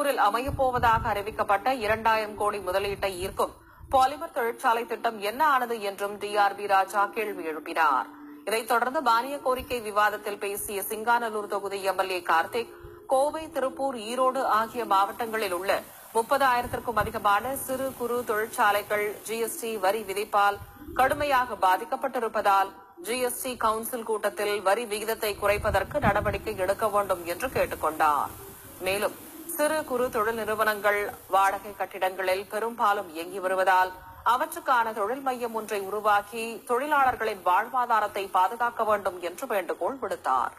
சிங்கநல்லூரில் அமையப்போவதாக அறிவிக்கப்பட்ட இரண்டாயிரம் கோடி முதலீட்டை ஈர்க்கும் பாலிமர் தொழிற்சாலை திட்டம் என்ன ஆனது என்றும் டி ஆர் பி ராஜா கேள்வி எழுப்பினார். இதைத் தொடர்ந்து மானிய கோரிக்கை விவாதத்தில் பேசிய சிங்காநல்லூர் தொகுதி எம்எல்ஏ கார்த்திக் கோவை திருப்பூர் ஈரோடு ஆகிய மாவட்டங்களில் உள்ள முப்பதாயிரத்திற்கும் அதிகமான சிறு குறு தொழிற்சாலைகள் ஜிஎஸ்டி வரி விதிப்பால் கடுமையாக பாதிக்கப்பட்டிருப்பதால் ஜிஎஸ்டி கவுன்சில் கூட்டத்தில் வரி விகிதத்தை குறைப்பதற்கு நடவடிக்கை எடுக்க வேண்டும் என்று கேட்டுக் கொண்டார் மேலும் சிறு குறு தொழில் நிறுவனங்கள் வாடகை கட்டிடங்களில் பெரும்பாலும் இயங்கி வருவதால் அவற்றுக்கான தொழில் மையம் ஒன்றை உருவாக்கி தொழிலாளர்களின் வாழ்வாதாரத்தை பாதுகாக்க வேண்டும் என்று வேண்டுகோள் விடுத்தார்.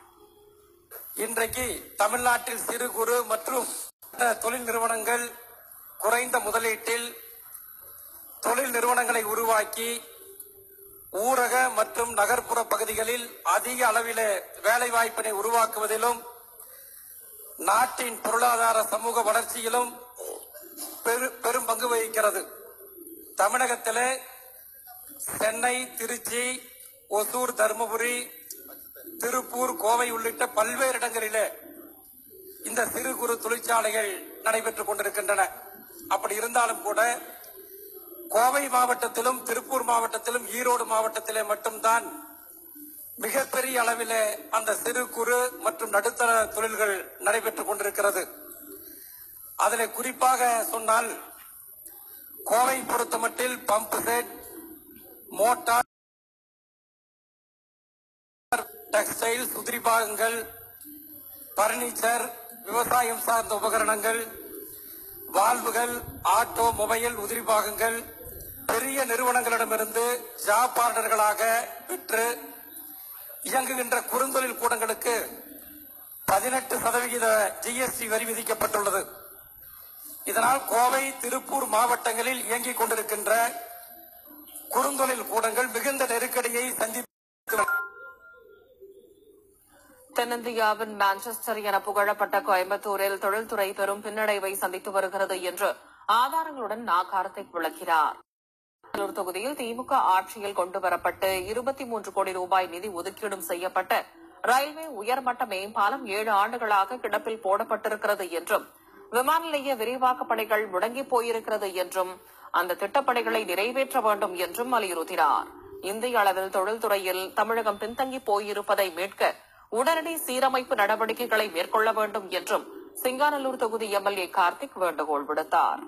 இன்றைக்கு தமிழ்நாட்டில் சிறு குறு மற்றும் தொழில் நிறுவனங்கள் குறைந்த முதலீட்டில் தொழில் நிறுவனங்களை உருவாக்கி ஊரக மற்றும் நகர்ப்புற பகுதிகளில் அதிக அளவில் வேலைவாய்ப்பினை உருவாக்குவதிலும் நாட்டின் பொருளாதார சமூக வளர்ச்சியிலும் பெரு- பெரும் பங்கு வகிக்கிறது. தமிழகத்திலே சென்னை திருச்சி ஒசூர் தருமபுரி திருப்பூர் கோவை உள்ளிட்ட பல்வேறு இடங்களிலே இந்த சிறு குறு தொழிற்சாலைகள் நடைபெற்றுக் கொண்டிருக்கின்றன. அப்படி இருந்தாலும் கூட கோவை மாவட்டத்திலும் திருப்பூர் மாவட்டத்திலும் ஈரோடு மாவட்டத்திலே மட்டும்தான் மிகப்பெரிய அளவிலே அந்த சிறு குறு மற்றும் நடுத்தர தொழில்கள் நடைபெற்றுக் கொண்டிருக்கிறது. அதில் குறிப்பாக சொன்னால் கோவை பொறுத்தமட்டில் பம்ப் செட் மோட்டார் டெக்ஸ்டைல் உதிரி பாகங்கள் பர்னிச்சர் விவசாயம் சார்ந்த உபகரணங்கள் வால்வுகள் ஆட்டோ மொபைல் உதிரி பாகங்கள் பெரிய நிறுவனங்களிடமிருந்து ஜாப் ஆர்டர்களாக பெற்று இயங்குகின்ற குறுந்தொழில் கூடங்களுக்கு பதினெட்டு சதவிகித ஜிஎஸ்டி வரி விதிக்கப்பட்டுள்ளது. இதனால் கோவை திருப்பூர் மாவட்டங்களில் இயங்கிக் கொண்டிருக்கின்ற குறுந்தொழில் கூடங்கள் மிகுந்த நெருக்கடியை சந்தித்து தென்னிந்தியாவின் மான்செஸ்டர் என புகழப்பட்ட கோயம்புத்தூரில் தொழில்துறை பெரும் பின்னடைவை சந்தித்து வருகிறது என்று ஆதாரங்களுடன் நா கார்த்திக் விளக்கினார். கடலூர் தொகுதியில் திமுக ஆட்சியில் கொண்டுவரப்பட்டு இருபத்தி மூன்று கோடி ரூபாய் நிதி ஒதுக்கீடும் செய்யப்பட்ட ரயில்வே உயர்மட்ட மேம்பாலம் ஏழு ஆண்டுகளாக கிடப்பில் போடப்பட்டிருக்கிறது என்றும் விமான நிலைய விரிவாக்கப் பணிகள் முடங்கி போயிருக்கிறது என்றும் அந்த திட்டப்பணிகளை நிறைவேற்ற வேண்டும் என்றும் வலியுறுத்தினார். இந்திய அளவில் தொழில்துறையில் தமிழகம் பின்தங்கி போயிருப்பதை மீட்க உடனடி சீரமைப்பு நடவடிக்கைகளை மேற்கொள்ள வேண்டும் என்றும் சிங்காநல்லூர் தொகுதி எம்எல்ஏ கார்த்திக் வேண்டுகோள் விடுத்தார்.